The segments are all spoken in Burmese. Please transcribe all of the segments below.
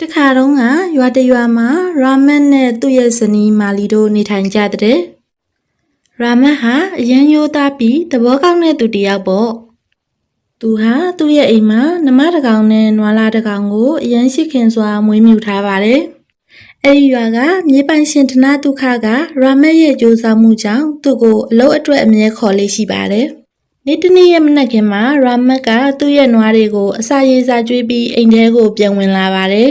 တခါတုန်းကရွာတရွာမှာရာမတ်နဲ့သူ့ရဲ့ဇနီးမာလီတို့နေထိုင်ကြတဲ့ရာမတ်ဟာအရန်ရိုးသားပြီးသဘောကောင်းတဲ့သူတစ်ယောက်ပေါ့သူဟာသူ့ရဲ့အိမ်မှာနမတစ်ကောင်နဲ့နွားလားတစ်ကောင်ကိုအရန်ရှိခင်စွာမွေးမြူထားပါတယ်အဲ့ဒီရွာကမြေပိုင်ရှင်ဒနာဒုက္ခကရာမတ်ရဲ့ကြိုးစားမှုကြောင့်သူ့ကိုအလုပ်အတွက်အမြဲခေါ်လေးရှိပါတယ်နေ့တစ်နေ့ရဲ့မနက်ခင်းမှာရာမတ်ကသူ့ရဲ့နွားတွေကိုအစာရေစာကျွေးပြီးအိမ်ထဲကိုပြန်ဝင်လာပါတယ်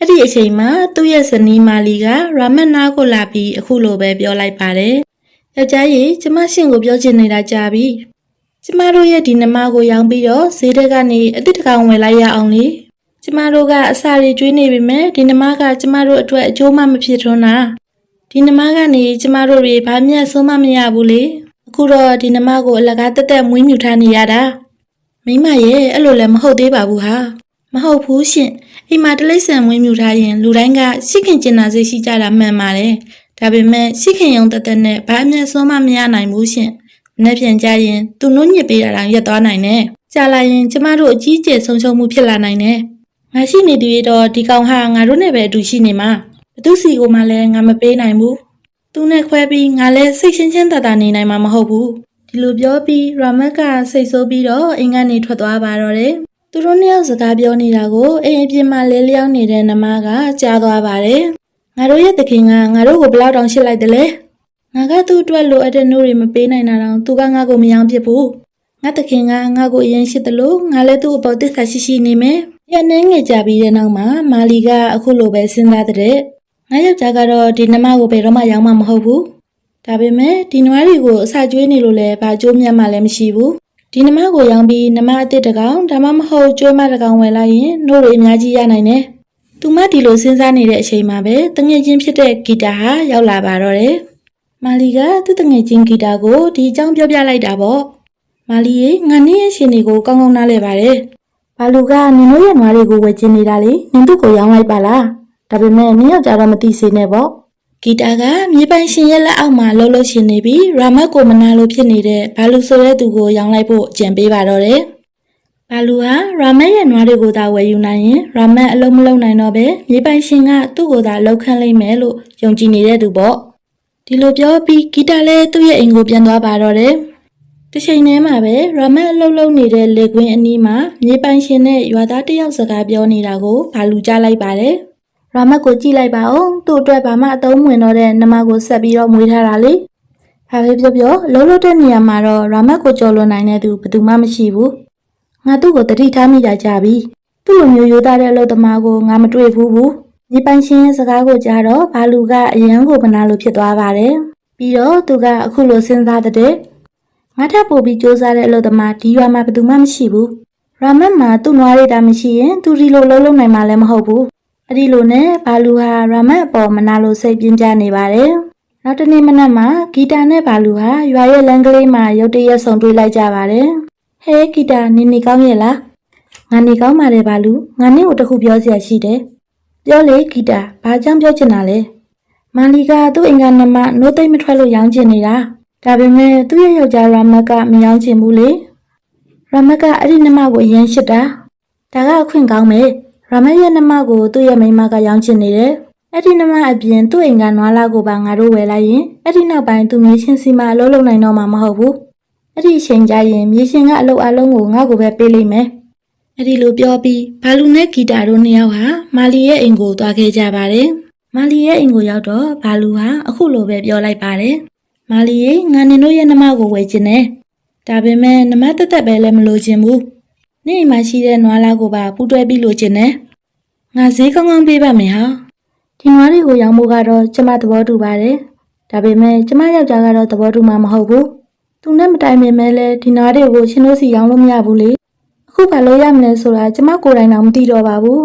အဲ့ဒီအချိန်မှာသူ့ရဲ့ဇနီးမာလီကရာမတ်နာကိုလာပြီးအခုလိုပဲပြောလိုက်ပါတယ်။ယောက်ျားကြီးကျမရှင်ကိုပြောချင်နေတာကြာပြီ။ကျမတို့ရဲ့ဒီနမကိုရောင်းပြီးတော့ဈေးတက်ကနေအစ်စ်တစ်ကောင်ဝယ်လိုက်ရအောင်လေ။ကျမတို့ကအစာတွေကျွေးနေပြီမဲ့ဒီနမကကျမတို့အတွက်အကျိုးမှမဖြစ်ထွန်းတာ။ဒီနမကနေကျမတို့တွေဘာမှဆုံးမမရဘူးလေ။အခုတော့ဒီနမကိုအလကားတက်တက်မွေးမြူထားနေရတာ။မိမရဲ့အဲ့လိုလည်းမဟုတ်သေးပါဘူးဟာ။ မဟုတ်ဘူးရှင်။အိမ်မှာတလိษံမွေးမြူထားရင်လူတိုင်းကရှိခင်ကျင်နာစိတ်ရှိကြတာမှန်ပါတယ်။ဒါပေမဲ့ရှိခင်ယုံတသက်နဲ့ဘာအမျက်ဆုံးမမရနိုင်ဘူးရှင်။မနေ့ပြန်ကြရင်သူနှုတ်ညစ်ပေးတာတောင်ရက်သွားနိုင်တယ်။ကြာလာရင်ကျမတို့အကြီးကျယ်ဆုံးရှုံးမှုဖြစ်လာနိုင်တယ်။ငါရှိနေတူရတော့ဒီကောင်ဟာငါတို့နဲ့ပဲအတူရှိနေမှာ။ဘသူစီကိုမှလည်းငါမပေးနိုင်ဘူး။သူနဲ့ခွဲပြီးငါလည်းစိတ်ရှင်းရှင်းသာသာနေနိုင်မှာမဟုတ်ဘူး။ဒီလိုပြောပြီးရာမတ်ကစိတ်ဆိုးပြီးတော့အိမ်ကနေထွက်သွားပါတော့တယ်။ သူတို့နှစ်ယောက်စကားပြောနေတာကိုအိမ်အပြင်မှာလဲလျောင်းနေတဲ့နမကကြားသွားပါတယ်။ငါတို့ရဲ့သခင်ကငါတို့ကိုဘယ်လောက်တောင်ရှစ်လိုက်တယ်လဲ။ငါကသူ့အတွက်လိုအပ်တဲ့နှိုးတွေမပေးနိုင်တာတောင်သူကငါ့ကိုမယောင်းဖြစ်ဘူး။ငါသခင်ကငါ့ကိုအရင်ရှစ်တယ်လို့ငါလည်းသူ့အပေါ်တစ္ဆာရှိရှိနေမယ်။ရနေငယ်ကြပြီးတဲ့နောက်မှာမာလီကအခုလိုပဲစဉ်းစားတဲ့ငါယောက်ျားကတော့ဒီနမကိုဘယ်တော့မှရောင်းမှာမဟုတ်ဘူး။ဒါပေမဲ့ဒီနွားတွေကိုအစာကျွေးနေလို့လည်းဘာကြိုးမြတ်မှလည်းမရှိဘူး။ ဒီနမကိုရောင်းပြီးနမအစ်စ်တစ်ကောင်ဒါမှမဟုတ်ကျွဲမတစ်ကောင်ဝယ်လိုက်ရင်နှိုးတွေအများကြီးရနိုင်တယ်။သူမဒီလိုစဉ်းစားနေတဲ့အချိန်မှာပဲတငယ်ချင်းဖြစ်တဲ့ဂီတာဟာရောက်လာပါတော့တယ်။မာလီကသူ့တငယ်ချင်းဂီတာကိုဒီအကြောင်းပြောပြလိုက်တာပေါ့။မာလီရေငါနင်းရဲ့ရှင်တွေကိုကောင်းကောင်းနားလဲပါတယ်။ဘာလူကနင်တို့ရဲ့နွားတွေကိုဝယ်ချင်နေတာလေနင်တို့ကိုရောင်းလိုက်ပါလား။ဒါပေမဲ့နင်ယောက်ျားတော့မသိစေနဲ့ပေါ့။ ဂီတာကမြေပိုင်ရှင်ရဲ့လက်အောက်မှာလှုပ်လှုပ်ရှင်နေပြီးရာမတ်ကိုမနာလို့ဖြစ်နေတဲ့ဘာလူဆိုတဲ့သူကိုရောင်းလိုက်ဖို့အကြံပေးပါတော့တယ်။ဘာလူဟာရာမတ်ရဲ့နွားတွေကိုသာဝယ်ယူနိုင်ရင်ရာမတ်အလုံးမလုံးနိုင်တော့ပဲမြေပိုင်ရှင်ကသူ့ကိုသာလှုပ်ခန့်လိုက်မယ်လို့ယုံကြည်နေတဲ့သူပေါ့။ဒီလိုပြောပြီးဂီတာလည်းသူ့ရဲ့အိမ်ကိုပြန်သွားပါတော့တယ်။တစ်ချိန်တည်းမှာပဲရာမတ်အလုံးလုံးနေတဲ့လေကွင်းအနီးမှာမြေပိုင်ရှင်နဲ့ရွာသားတစ်ယောက်စကားပြောနေတာကိုဘာလူကြားလိုက်ပါတယ်။ ရာမတ်ကိုကြည့်လိုက်ပါဦးသူ့အတွက်ဘာမှအသုံးမဝင်တော့တဲ့နမကိုဆက်ပြီးတော့မွေးထားတာလေဘာပဲပြောပြောလှုပ်လှုပ်တဲ့နေရာမှာတော့ရာမတ်ကိုကြော်လွန်နိုင်တဲ့သူဘယ်သူမှမရှိဘူးငါသူ့ကိုတတိထားမိတာကြပြီသူ့လိုမျိုးရိုးသားတဲ့အလုပ်သမားကိုငါမတွေ့ဘူးဘူးဒီပိုင်ရှင်ရဲ့စကားကိုကြားတော့ဘာလူကအရန်ကိုမနာလို့ဖြစ်သွားပါတယ်ပြီးတော့သူကအခုလိုစဉ်းစားတဲ့ငါထပ်ပို့ပြီးစူးစမ်းတဲ့အလုပ်သမားဒီရွာမှာဘယ်သူမှမရှိဘူးရာမတ်မှာသူ့နွားရတာမရှိရင်သူဒီလိုလှုပ်လှုပ်နိုင်မှာလည်းမဟုတ်ဘူး အဲ့ဒီလိုနဲ့ဘာလူဟာရာမတ်အပေါ်မနာလိုစိတ်ပြင်းပြနေပါတယ်။နောက်တနေ့မနက်မှာဂီတာနဲ့ဘာလူဟာရွာရဲ့လမ်းကလေးမှာရုတ်တရက်ဆုံတွေ့လိုက်ကြပါတယ်။ဟဲဂီတာနင်နေကောင်းရဲ့လား။ငါနေကောင်းပါတယ်ဘာလူငါနင့်ကိုတစ်ခုပြောစရာရှိတယ်။ပြောလေဂီတာဘာကြောင့်ပြောချင်တာလဲ။မာလီကသူ့အင်္ဂါနမနိုးသိမ့်မထွက်လို့ရောင်းချင်နေတာ။ဒါပေမဲ့သူ့ရဲ့ယောက်ျားရာမတ်ကမရောင်းချင်ဘူးလေ။ရာမတ်ကအဲ့ဒီနမကိုအရင်ရှစ်တာ။ဒါကအခွင့်ကောင်းပဲ။ ရာမတ်ရဲ့နမကိုသူ့ရဲ့မိန်းမကရောင်းချင်နေတယ်။အဲ့ဒီနမအပြင်သူ့အိမ်ကနွားလာကိုပါငါတို့ဝယ်လိုက်ရင်အဲ့ဒီနောက်ပိုင်းသူမြေရှင်စီမှာအလုပ်လုပ်နိုင်တော့မှာမဟုတ်ဘူး။အဲ့ဒီအချိန်ကျရင်မြေရှင်ကအလုပ်အလုံးကိုငါ့ကိုပဲပေးလိမ့်မယ်။အဲ့ဒီလိုပြောပြီးဘာလူနဲ့ဂီတာတို့နှစ်ယောက်ဟာမာလီရဲ့အိမ်ကိုသွားခဲ့ကြပါတယ်။မာလီရဲ့အိမ်ကိုရောက်တော့ဘာလူဟာအခုလိုပဲပြောလိုက်ပါတယ်။မာလီရေငါနင်တို့ရဲ့နမကိုဝယ်ချင်တယ်။ဒါပေမဲ့နမတက်တက်ပဲလည်းမလိုချင်ဘူး။ နေ့အိမ်မှာရှိတဲ့နွားလားကိုပါပူးတွဲပြီးလို့ခြင်းနဲ့ငါဈေးကောင်းကောင်းပေးပါမယ်ဟာဒီနွားတွေကိုရောင်းဖို့ကတော့ကျမသဘောတူပါတယ်ဒါပေမဲ့ကျမယောက်ျားကတော့သဘောတူမှာမဟုတ်ဘူးသူနဲ့မတိုင်ပင်မဲလဲဒီနွားတွေကိုရှင်တို့စီရောင်းလို့မရဘူးလေအခုဘာလို့ရမလဲဆိုတာကျမကိုယ်တိုင်တော့မသိတော့ပါဘူး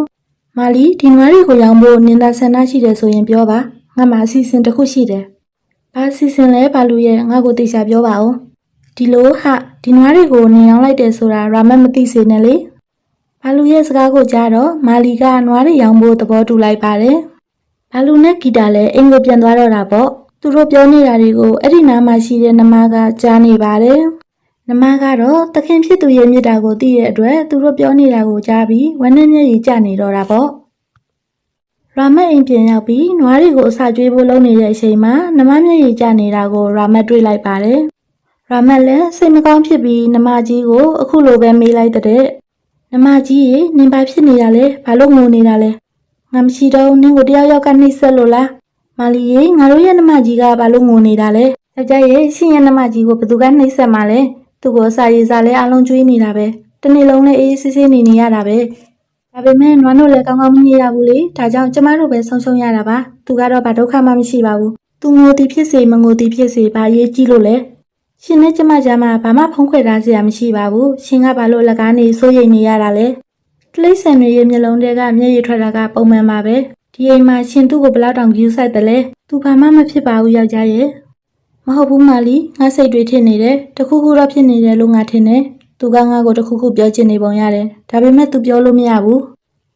မာလီဒီနွားတွေကိုရောင်းဖို့နင်သာဆန္ဒရှိတယ်ဆိုရင်ပြောပါငါမှအစီအစဉ်တစ်ခုရှိတယ်ဘာအစီအစဉ်လဲဘာလို့ရဲ့ငါ့ကိုသိချာပြောပါဦး ဒီလိုဟာဒီနွားတွေကိုနင်ရောင်းလိုက်တယ်ဆိုတာရာမတ်မသိစေနဲ့လေဘာလူရဲ့စကားကိုကြားတော့မာလီကနွားတွေရောင်းဖို့သဘောတူလိုက်ပါတယ်ဘာလူနဲ့ဂီတာလည်းအိမ်ကိုပြန်သွားတော့တာပေါ့သူတို့ပြောနေတာတွေကိုအဲ့ဒီနားမှာရှိတဲ့နမကကြားနေပါတယ်နမကတော့သခင်ဖြစ်သူရဲ့မြစ်တာကိုသိတဲ့အတွက်သူတို့ပြောနေတာကိုကြားပြီးဝမ်းနဲ့မျက်ရည်ကျနေတော့တာပေါ့ရာမတ်အိမ်ပြန်ရောက်ပြီးနွားတွေကိုအစာကျွေးဖို့လုပ်နေတဲ့အချိန်မှာနမမျက်ရည်ကျနေတာကိုရာမတ်တွေ့လိုက်ပါတယ်။ ရာမတ်လည်းစိတ်မကောင်းဖြစ်ပြီးနမကြီးကိုအခုလိုပဲမေးလိုက်တဲ့နမကြီးရေနင်ဘာဖြစ်နေတာလဲဘာလို့ငိုနေတာလဲငါမရှိတော့နင်ကိုတယောက်ယောက်ကနှိမ့်ဆက်လို့လားမာလီရေငါတို့ရဲ့နမကြီးကဘာလို့ငိုနေတာလဲယောက်ျားရေရှင်ရဲ့နမကြီးကိုဘယ်သူကနှိမ့်ဆက်မှာလဲသူ့ကိုအစာရည်စားလဲအလုံးကျွေးနေတာပဲတနေ့လုံးလည်းအေးအေးဆေးဆေးနေနေရတာပဲဒါပေမဲ့နွားတို့လည်းကောင်းကောင်းမနေရဘူးလေဒါကြောင့်ကျမတို့ပဲဆုံးရှုံးရတာပါသူကတော့ဘာဒုက္ခမှမရှိပါဘူးသူငိုသည်ဖြစ်စေမငိုသည်ဖြစ်စေဘာရေးကြည့်လို့လဲ ရှင်နဲ့ကျမကြားမှာဘာမှဖုံးခွေထားစရာမရှိပါဘူးရှင်ကဘာလို့လက်ကားနေစိုးရိမ်နေရတာလဲတလိမ့်ဆန်တွေရဲ့မျက်လုံးတွေကမျက်ရည်ထွက်တာကပုံမှန်ပါပဲဒီအိမ်မှာရှင်သူ့ကိုဘယ်လောက်တောင်ကြည့်ဆိုင်တယ်လဲသူဘာမှမဖြစ်ပါဘူးယောက်ျားရဲ့မဟုတ်ဘူးမာလီငါစိတ်တွေထင်နေတယ်တခုခုတော့ဖြစ်နေတယ်လို့ငါထင်တယ်သူကငါ့ကိုတခုခုပြောချင်နေပုံရတယ်ဒါပေမဲ့သူပြောလို့မရဘူး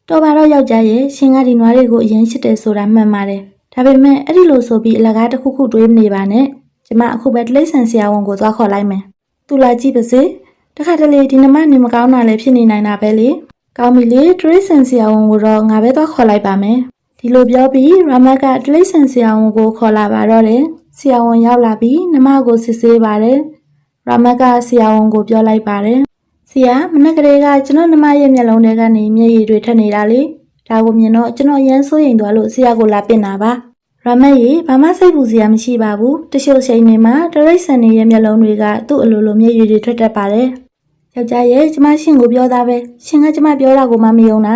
တော်ပါတော့ယောက်ျားရဲ့ရှင်ကဒီနွားတွေကိုအရင်ချစ်တယ်ဆိုတာမှန်ပါတယ်။ဒါပေမဲ့အဲ့ဒီလိုဆိုပြီးအလကားတစ်ခုခုတွေးမနေပါနဲ့။ ကျမအခုပဲတလိမ့်ဆန်ဆရာဝန်ကိုသွားခေါ်လိုက်မယ်။သူလာကြည့်ပါစေ။တခါတလေဒီနမနေမကောင်းတာလည်းဖြစ်နေနိုင်တာပဲလေ။ကောင်းပြီလေတလိမ့်ဆန်ဆရာဝန်ကိုတော့ငါပဲသွားခေါ်လိုက်ပါမယ်။ဒီလိုပြောပြီးရာမတ်ကတလိမ့်ဆန်ဆရာဝန်ကိုခေါ်လာပါတော့တယ်။ဆရာဝန်ရောက်လာပြီးနမကိုစစ်ဆေးပါတယ်။ရာမတ်ကဆရာဝန်ကိုပြောလိုက်ပါတယ်။ဆရာမနက်ကလေးကကျွန်တော်နှမရဲ့မျက်လုံးထဲကနေမျက်ရည်တွေထွက်နေတာလေဒါကိုမြင်တော့ကျွန်တော်ရမ်းစိုးရိမ်သွားလို့ဆရာကိုလာပင့်တာပါ ရမတ်ရေဘာမှစိတ်ပူစရာမရှိပါဘူးတချို့ချိန်တွေမှာတရိတ်ဆန်နေရဲ့မျက်လုံးတွေကသူ့အလိုလိုမျက်ရည်တွေထွက်တတ်ပါတယ်ယောက်ျားရဲ့ကျမရှင်ကိုပြောသားပဲရှင်ကကျမပြောတာကိုမှမယုံတာ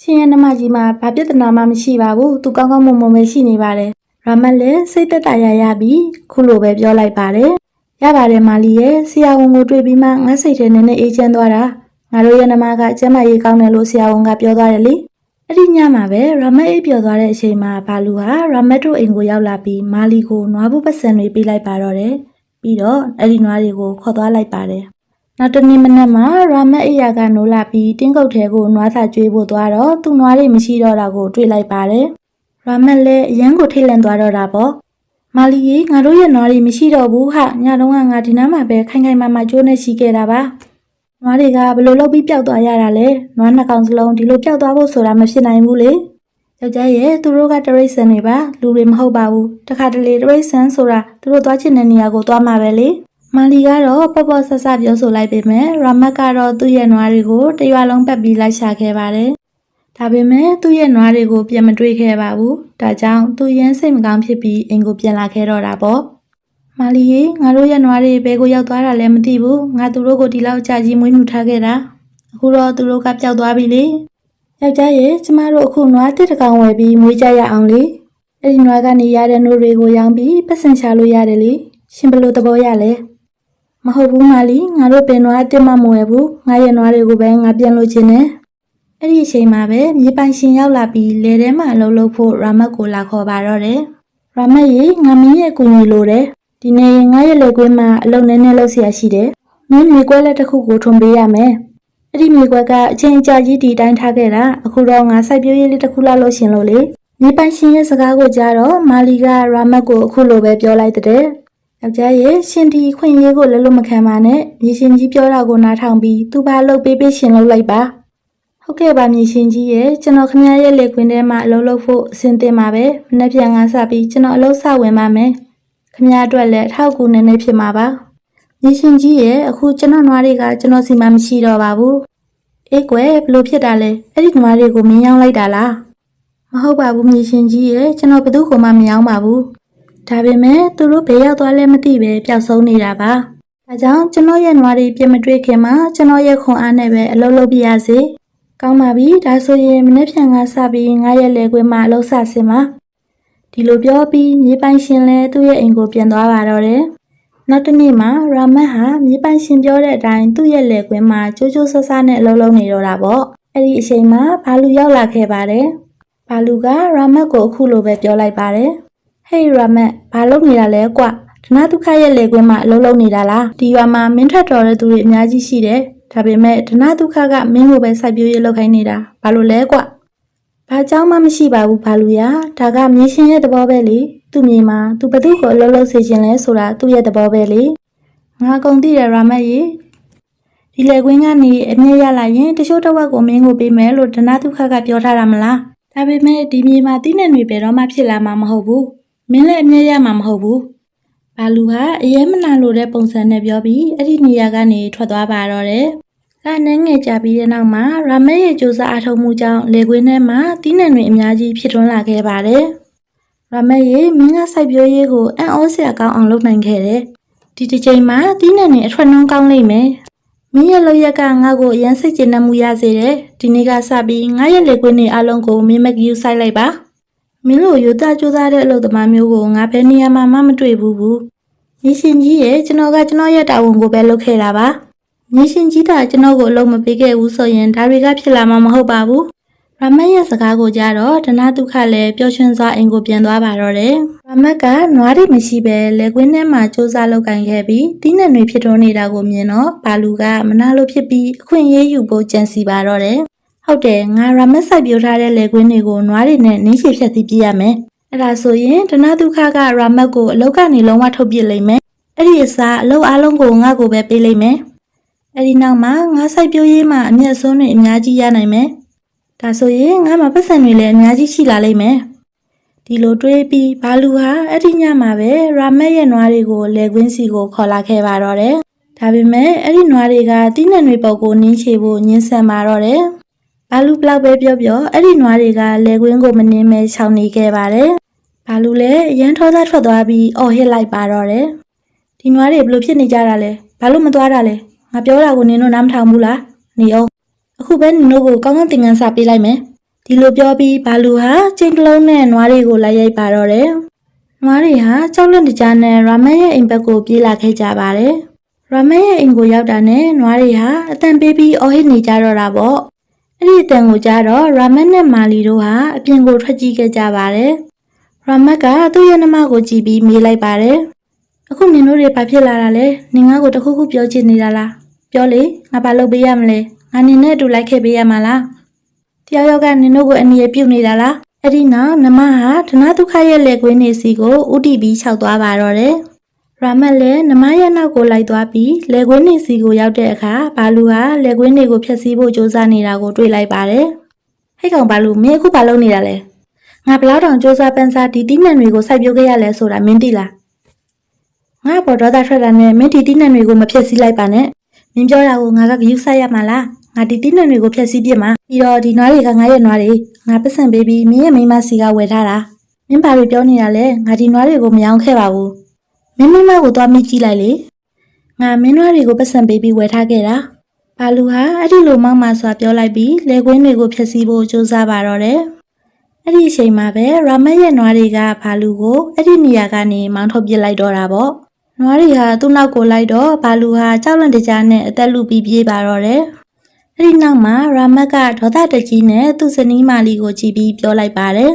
ရှင်ရဲ့နှမကြီးမှာဘာပြဿနာမှမရှိပါဘူးသူကောင်းကောင်းမွန်မွန်ပဲရှိနေပါတယ်ရမတ်လည်းစိတ်သက်သာရရပြီးခုလိုပဲပြောလိုက်ပါတယ်ရပါတယ်မာလီရဲ့ဆရာဝန်ကိုတွေ့ပြီးမှငါစိတ်ထဲနည်းနည်းအေးချမ်းသွားတာငါတို့ရဲ့နမကကျမ်းမာရေးကောင်းတယ်လို့ဆရာဝန်ကပြောသွားတယ်လေ အဲ့ဒီညမှာပဲရမတ်အိပ်ပျော်သွားတဲ့အချိန်မှာဘာလူဟာရမတ်တို့အိမ်ကိုရောက်လာပြီးမာလီကိုနွားဘူးပတ်စံတွေပေးလိုက်ပါတော့တယ်ပြီးတော့အဲ့ဒီနွားတွေကိုခေါ်သွားလိုက်ပါတယ်နောက်တစ်နေ့မနက်မှာရမတ်အိယာကနိုးလာပြီးတင်းကုတ်ထဲကိုနွားစာကျွေးဖို့သွားတော့သူ့နွားတွေမရှိတော့တာကိုတွေ့လိုက်ပါတယ်ရမတ်လည်းအရန်ကိုထိတ်လန့်သွားတော့တာပေါ့မာလီကြီးငါတို့ရဲ့နွားတွေမရှိတော့ဘူးဟာညတော့ကငါဒီနားမှာပဲခိုင်ခိုင်မာမာကျိုးနေရှိခဲ့တာပါ နွားတွေကဘယ်လိုလုပ်ပြီးပျောက်သွားရတာလဲနွားနှစ်ကောင်စလုံးဒီလိုပျောက်သွားဖို့ဆိုတာမဖြစ်နိုင်ဘူးလေယောက်ျားရဲ့သူတို့ကတရိတ်ဆန်တွေပါလူတွေမဟုတ်ပါဘူးတခါတလေတရိတ်ဆန်ဆိုတာသူတို့သွားချင်တဲ့နေရာကိုသွားမှာပဲလေမာလီကတော့ပေါ့ပေါ့ဆဆပြောဆိုလိုက်ပေမဲ့ရာမတ်ကတော့သူ့ရဲ့နွားတွေကိုတရွာလုံးပတ်ပြီးလိုက်ရှာခဲ့ပါတယ်ဒါပေမဲ့သူ့ရဲ့နွားတွေကိုပြန်မတွေ့ခဲ့ပါဘူး။ဒါကြောင့်သူရမ်းစိတ်မကောင်းဖြစ်ပြီးအိမ်ကိုပြန်လာခဲ့တော့တာပေါ့။ မာလီရေငါတို့ရဲ့နွားတွေဘယ်ကိုရောက်သွားတာလဲမသိဘူး။ငါသူတို့ကိုဒီလောက်ကြာကြီးမွေးမြူထားခဲ့တာ။အခုတော့သူတို့ကပျောက်သွားပြီလေ။ယောက်ျားရဲ့ကျမတို့အခုနွားတစ်တကောင်ဝယ်ပြီးမွေးကြရအောင်လေ။အဲ့ဒီနွားကနေရတဲ့နို့တွေကိုရောင်းပြီးပတ်စံချလို့ရတယ်လေ။ရှင်ဘယ်လိုသဘောရလဲ။မဟုတ်ဘူးမာလီငါတို့ပင်နွားအစ်စ်မမဝယ်ဘူး။ငါရဲ့နွားတွေကိုပဲငါပြန်လို့ခြင်းနဲ့အဲ့ဒီအချိန်မှာပဲမြေပိုင်ရှင်ရောက်လာပြီးလေထဲမှာအလုပ်လုပ်ဖို့ရာမတ်ကိုလာခေါ်ပါတော့တယ်။ရာမတ်ရေငါမင်းရဲ့အကူအညီလိုတယ်။ ဒီနေ့ငါရဲ့လက်ကွင်းမှာအလုပ်နည်းနည်းလုပ်เสียရှိတယ်။မင်းမြေကွက်လက်တစ်ခုကိုထုံပေးရမယ်။အဲ့ဒီမြေကွက်ကအချိန်ကြာကြီးဒီတိုင်းထားခဲ့တာအခုတော့ငါစိုက်ပျိုးရေးလေးတစ်ခုလောက်လုပ်ရှင်လို့လေ။မြေပိုင်ရှင်ရဲ့စကားကိုကြားတော့မာလီကရာမတ်ကိုအခုလိုပဲပြောလိုက်တဲ့။ယောက်ျားရဲ့ရှင်ဒီခွင့်ရေးကိုလည်းလို့မခံပါနဲ့။မြေရှင်ကြီးပြောတာကိုနားထောင်ပြီးသူဘာလုပ်ပေးပေးရှင်လုပ်လိုက်ပါ။ ဟုတ်ကဲ့ပါမြေရှင်ကြီးရဲ့ကျွန်တော်ခင်ဗျားရဲ့လက်ကွင်းထဲမှာအလုပ်လုပ်ဖို့အဆင်သင့်ပါပဲမနေ့ပြန်ကစပြီးကျွန်တော်အလုပ်စဝင်ပါမယ် ခင်ဗျားအတွက်လည်းအထောက်အကူနည်းနည်းဖြစ်မှာပါမြေရှင်ကြီးရဲ့အခုကျွန်တော်နွားတွေကကျွန်တော်စီမှာမရှိတော့ပါဘူးအေးကွယ်ဘလို့ဖြစ်တာလဲအဲ့ဒီနွားတွေကိုမင်းရောင်းလိုက်တာလားမဟုတ်ပါဘူးမြေရှင်ကြီးရဲ့ကျွန်တော်ဘယ်သူ့ကိုမှမရောင်းပါဘူးဒါပေမဲ့သူတို့ဘယ်ရောက်သွားလဲမသိပဲပျောက်ဆုံးနေတာပါဒါကြောင့်ကျွန်တော်ရဲ့နွားတွေပြင်မတွေ့ခင်မှာကျွန်တော်ရဲ့ခွန်အားနဲ့ပဲအလုပ်လုပ်ပြရစေကောင်းပါပြီဒါဆိုရင်မနေ့ဖြန်ကစပြီးငါရဲ့လေကွင်းမှာအလုပ်ဆဆင်ပါ ဒီလိုပြောပြီးမြေပိုင်ရှင်လည်းသူ့ရဲ့အိမ်ကိုပြန်သွားပါတော့တယ်နောက်တစ်နေ့မှာရာမတ်ဟာမြေပိုင်ရှင်ပြောတဲ့အတိုင်းသူ့ရဲ့လေကွင်းမှာကြိုးကြိုးဆဆနဲ့အလုပ်လုပ်နေတော့တာပေါ့အဲ့ဒီအချိန်မှာဘာလူရောက်လာခဲ့ပါတယ်ဘာလူကရာမတ်ကိုအခုလိုပဲပြောလိုက်ပါတယ်ဟေးရာမတ်ဘာလုပ်နေတာလဲကွဒနာဒုက္ခရဲ့လေကွင်းမှာအလုပ်လုပ်နေတာလားဒီရွာမှာမင်းထက်တော်တဲ့သူတွေအများကြီးရှိတယ်ဒါပေမဲ့ဒနာဒုက္ခကမင်းကိုပဲစိုက်ပျိုးရေးလုပ်ခိုင်းနေတာဘာလို့လဲကွ ဘာကြောင့်မှမရှိပါဘူးဘာလူရဒါကမြေရှင်ရဲ့သဘောပဲလေသူ့မြေမှာသူဘသူ့ကိုအလုပ်လုပ်စေခြင်းလဲဆိုတာသူ့ရဲ့သဘောပဲလေငါကုန်သိတယ်ရာမတ်ရေဒီလေကွင်းကနေအမြဲရလာရင်တချို့တစ်ဝက်ကိုမင်းကိုပေးမယ်လို့ဒနာဒုက္ခကပြောထားတာမလားဒါဒါပေမဲ့ဒီမြေမှာတီးနှံတွေဘယ်တော့မှဖြစ်လာမှာမဟုတ်ဘူးမင်းလည်းအမြဲရမှာမဟုတ်ဘူးဘာလူဟာအရေးမနာလို့တဲ့ပုံစံနဲ့ပြောပြီးအဲ့ဒီနေရာကနေထွက်သွားပါတော့တယ်။ ဒါနဲ့ငယ်ကြပြီးတဲ့နောက်မှာရာမဲရဲ့ကြိုးစားအထောက်မှုကြောင့်လေကွင်းထဲမှာတီးနှံတွေအများကြီးဖြစ်ထွန်းလာခဲ့ပါတယ်။ရာမဲရဲ့မင်းကစိုက်ပျိုးရေးကိုအံ့ဩစရာကောင်းအောင်လုပ်နိုင်ခဲ့တယ်။ဒီတစ်ချိန်မှာတီးနှံတွေအထွက်နှုံးကောင်းလိမ့်မယ်။မင်းရဲ့လောက်ရက်ကငါ့ကိုအရန်စိတ်ကျဉ်နှံမှုရစေတယ်။ဒီနေ့ကစပြီးငါရဲ့လေကွင်းတွေအလုံးကိုမင်းမကယူဆိုင်လိုက်ပါ။မင်းလိုယူသားကြိုးစားတဲ့အလုပ်သမားမျိုးကိုငါဘယ်နေရာမှာမှမတွေ့ဘူးဘူး။ညီရှင်ကြီးရဲ့ကျွန်တော်ကကျွန်တော်ရဲ့တာဝန်ကိုပဲလုပ်ခဲ့တာပါ။ ညီရှင်ကြီးကကျွန်တော်ကိုအလုပ်မပေးခဲ့ဘူးဆိုရင်ဒါတွေကဖြစ်လာမှာမဟုတ်ပါဘူး။ရမတ်ရဲ့စကားကိုကြားတော့ဒနာဒုက္ခလည်းပျော်ရွှင်စွာအိမ်ကိုပြန်သွားပါတော့တယ်။ရမတ်ကနွားတွေမရှိပဲလက်ကွင်းထဲမှာစူးစမ်းလုပ်ကင်ခဲ့ပြီးတီးနှံတွေဖြစ်ထွန်းနေတာကိုမြင်တော့ဘာလူကမနာလိုဖြစ်ပြီးအခွင့်အရေးယူဖို့ကြံစီပါတော့တယ်။ဟုတ်တယ်ငါရမတ်စိုက်ပြိုထားတဲ့လက်ကွင်းတွေကိုနွားတွေနဲ့နင်းချေဖြတ်သိပြရမယ်။အဲ့ဒါဆိုရင်ဒနာဒုက္ခကရမတ်ကိုအလောက်ကနေလုံးဝထုတ်ပစ်လိမ့်မယ်။အဲ့ဒီအစားအလောက်အားလုံးကိုငါ့ကိုပဲပေးလိမ့်မယ်။ အဲ့ဒီနောက်မှာငါစိုက်ပြိုးရေးမှာအမျက်ဆုံးတွေအများကြီးရနိုင်မယ်။ဒါဆိုရင်ငါမှာပတ်စံတွေလည်းအများကြီးရှိလာလိမ့်မယ်။ဒီလိုတွေးပြီးဘာလူဟာအဲ့ဒီညမှာပဲရာမက်ရဲ့နွားတွေကိုလေကွင်းစီကိုခေါ်လာခဲ့ပါတော့တယ်။ဒါပေမဲ့အဲ့ဒီနွားတွေကတီးနှံတွေပေါ်ကိုနင်းချေဖို့ညှင်းဆန်ပါတော့တယ်။ဘာလူဘလောက်ပဲပြောပြောအဲ့ဒီနွားတွေကလေကွင်းကိုမနင်းမဲခြောင်နေခဲ့ပါတယ်။ဘာလူလည်းအရန်ထောသားထွက်သွားပြီးအော်ဟစ်လိုက်ပါတော့တယ်။ဒီနွားတွေဘလို့ဖြစ်နေကြတာလဲဘာလို့မသွားတာလဲ ငါပြောတာကိုနင်တို့နားမထောင်ဘူးလားနေအောင်အခုပဲနင်တို့ကိုကောင်းကောင်းသင်ခန်းစာပေးလိုက်မယ်ဒီလိုပြောပြီးဘာလူဟာချိန်တစ်လုံးနဲ့နွားတွေကိုလိုက်ရိုက်ပါတော့တယ်နွားတွေဟာကြောက်လွန့်တကြားနဲ့ရာမန်ရဲ့အိမ်ဘက်ကိုပြေးလာခဲ့ကြပါတယ်ရာမန်ရဲ့အိမ်ကိုရောက်တာနဲ့နွားတွေဟာအတန်ပေးပြီးအော်ဟစ်နေကြတော့တာပေါ့အဲ့ဒီအတန်ကိုကြားတော့ရာမန်နဲ့မာလီတို့ဟာအပြင်ကိုထွက်ကြည့်ခဲ့ကြပါတယ်ရာမတ်ကသူ့ရဲ့နှမကိုကြည့်ပြီးမေးလိုက်ပါတယ်အခုနင်တို့တွေဘာဖြစ်လာတာလဲနင်ငါ့ကိုတခုခုပြောချင်နေတာလား ပြောလေငါဘာလုပ်ပေးရမလဲငါနင်နဲ့အတူလိုက်ခဲ့ပေးရမှာလားတယောက်ယောက်ကနင်တို့ကိုအနည်းပြုတ်နေတာလားအဲ့ဒီနောက်နမဟာဒနာဒုက္ခရဲ့လက်ကွင်းနေစီကိုဥတီပြီးခြောက်သွားပါတော့တယ်ရာမတ်လည်းနမရဲ့နောက်ကိုလိုက်သွားပြီးလက်ကွင်းနေစီကိုရောက်တဲ့အခါဘာလူဟာလက်ကွင်းတွေကိုဖျက်ဆီးဖို့ကြိုးစားနေတာကိုတွေ့လိုက်ပါတယ်ဟဲ့ကောင်ဘာလူမင်းအခုဘာလုပ်နေတာလဲငါဘလောက်တောင်စူးစမ်းပန်းစားဒီတီးနှံတွေကိုစိုက်ပျိုးခဲ့ရလဲဆိုတာမင်းသိလားငါပေါ်ဒေါသထွက်တာနဲ့မင်းဒီတိနှံတွေကိုမဖျက်ဆီးလိုက်ပါနဲ့ မင်းပြောတာကိုငါကဂရုစိုက်ရမှာလားငါဒီတိနှံတွေကိုဖျက်ဆီးပြစ်မှာပြီးတော့ဒီနွားတွေကငါရဲ့နွားတွေငါပတ်စံပေးပြီးမင်းရဲ့မိန်းမစီကဝယ်ထားတာမင်းဘာလို့ပြောနေတာလဲငါဒီနွားတွေကိုမယောင်းခဲ့ပါဘူးမင်းမိန်းမကိုသွားမိကြည့်လိုက်လေငါမင်းနွားတွေကိုပတ်စံပေးပြီးဝယ်ထားခဲ့တာဘာလူဟာအဲ့ဒီလိုမောက်မှစွာပြောလိုက်ပြီးလေကွင်းတွေကိုဖျက်ဆီးဖို့ကြိုးစားပါတော့တယ်အဲ့ဒီအချိန်မှာပဲရာမတ်ရဲ့နွားတွေကဘာလူကိုအဲ့ဒီနေရာကနေမောင်းထုတ်ပစ်လိုက်တော့တာပေါ့ နွားတွေဟာသူ့နောက်ကိုလိုက်တော့ဘာလူဟာကြောက်လန့်တကြားနဲ့အသက်လူပြီးပြေးပါတော့တယ်အဲ့ဒီနောက်မှာရာမတ်ကဒေါသတကြီးနဲ့သူ့ဇနီးမာလီကိုကြည့်ပြီးပြောလိုက်ပါတယ်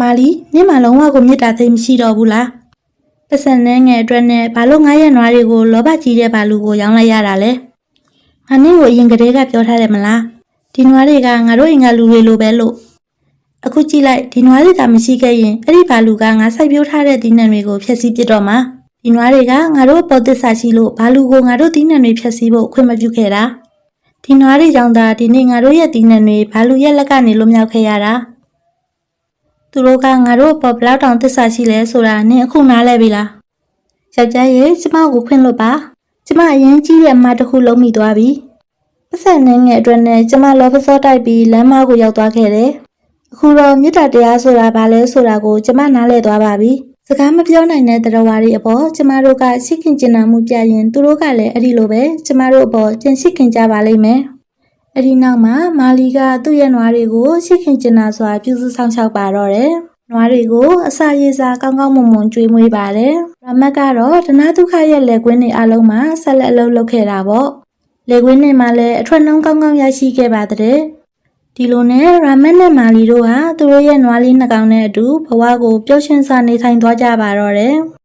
မာလီနင့်မလုံးဝကိုမြစ်တာသိမရှိတော့ဘူးလားပတ်စံနှဲငယ်အတွက်နဲ့ဘာလို့ငါရဲ့နွားတွေကိုလောဘကြီးတဲ့ဘာလူကိုရောင်းလိုက်ရတာလဲငါနင့်ကိုအရင်ကတည်းကပြောထားတယ်မလားဒီနွားတွေကငါတို့အိမ်ကလူတွေလိုပဲလို့အခုကြည့်လိုက်ဒီနွားတွေကမရှိခဲ့ရင်အဲ့ဒီဘာလူကငါစိုက်ပျိုးထားတဲ့ဒီနံတွေကိုဖျက်ဆီးပစ်တော့မှာ ဒီနွားတွေကငါတို့ပေါ်သစ္စာရှိလို့ဘာလူကိုငါတို့ဒီနံတွေဖျက်ဆီးဖို့ခွင့်မပြုခဲ့တာဒီနွားတွေကြောင့်သာဒီနေ့ငါတို့ရဲ့ဒီနံတွေဘာလူရဲ့လက်ကနေလွတ်မြောက်ခဲ့ရတာသူတို့ကငါတို့ပေါ်ဘလောက်တောင်သစ္စာရှိလဲဆိုတာနင်အခုနားလဲပြီလားယောက်ျားရဲ့ကျမကိုခွင့်လွတ်ပါကျမအရင်ကြီးတဲ့အမတစ်ခုလုံးမိသွားပြီပတ်စံနှင်းငယ်အတွက်နဲ့ကျမလောဘစောတိုက်ပြီးလမ်းမကိုရောက်သွားခဲ့တယ်အခုတော့မေတ္တာတရားဆိုတာဘာလဲဆိုတာကိုကျမနားလည်သွားပါပြီ။ စကားမပြောနိုင်တဲ့တရားဝါတွေအပေါ်ကျမတို့ကရှိခင်ကျင်နာမှုပြရင်သူတို့ကလည်းအဲ့ဒီလိုပဲကျမတို့အပေါ်ကျင်ရှိခင်ကြပါလိမ့်မယ်။အဲ့ဒီနောက်မှာမာလီကသူ့ရဲ့နွားတွေကိုရှိခင်ကျင်နာစွာပြုစုဆောင်ရှောက်ပါတော့တယ်။နွားတွေကိုအစာရေစာကောင်းကောင်းမွန်မွန်ကျွေးမွေးပါတယ်။ရမတ်ကတော့ဒနာဒုက္ခရဲ့လက်ကွင်းတွေအလုံးမှာဆက်လက်အလုပ်လုပ်ခဲ့တာပေါ့။လက်ကွင်းတွေမှာလည်းအထွက်နှုံးကောင်းကောင်းရရှိခဲ့ပါတဲ့။ ဒီလိုနဲ့ရာမက်နဲ့မာလီတို့ဟာသူတို့ရဲ့နွားလေးနှစ်ကောင်နဲ့အတူဘဝကိုပျော်ရွှင်စွာနေထိုင်သွားကြပါတော့တယ်